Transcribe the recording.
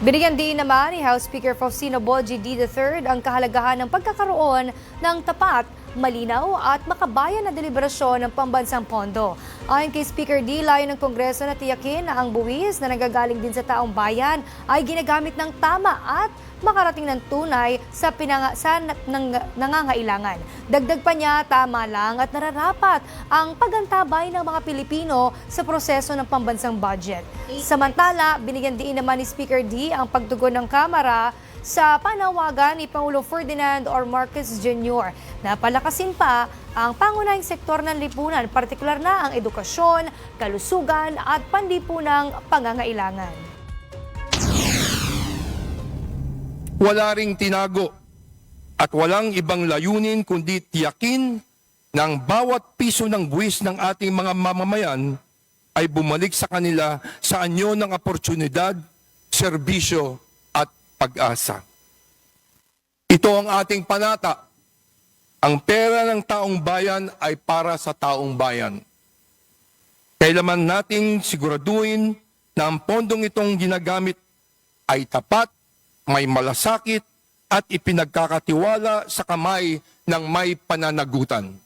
Binigyan din naman ni House Speaker Faustino Boji D. III ang kahalagahan ng pagkakaroon ng tapat, malinaw at makabayan na deliberasyon ng pambansang pondo. Ayon kay Speaker D, layo ng Kongreso na tiyakin na ang buwis na nagagaling din sa taong bayan ay ginagamit ng tama at makarating ng tunay sa, pinanga, sa na- nang, nangangailangan. Dagdag pa niya, tama lang at nararapat ang pagantabay ng mga Pilipino sa proseso ng pambansang budget. Samantala, binigyan din naman ni Speaker D ang pagtugon ng Kamara sa panawagan ni Pangulo Ferdinand or Marcos Jr. na palakasin pa ang pangunahing sektor ng lipunan, partikular na ang edukasyon, kalusugan at panlipunang pangangailangan. wala ring tinago at walang ibang layunin kundi tiyakin ng bawat piso ng buwis ng ating mga mamamayan ay bumalik sa kanila sa anyo ng oportunidad, serbisyo pag-asa. Ito ang ating panata. Ang pera ng taong bayan ay para sa taong bayan. Kailaman nating siguraduhin na ang pondong itong ginagamit ay tapat, may malasakit at ipinagkakatiwala sa kamay ng may pananagutan.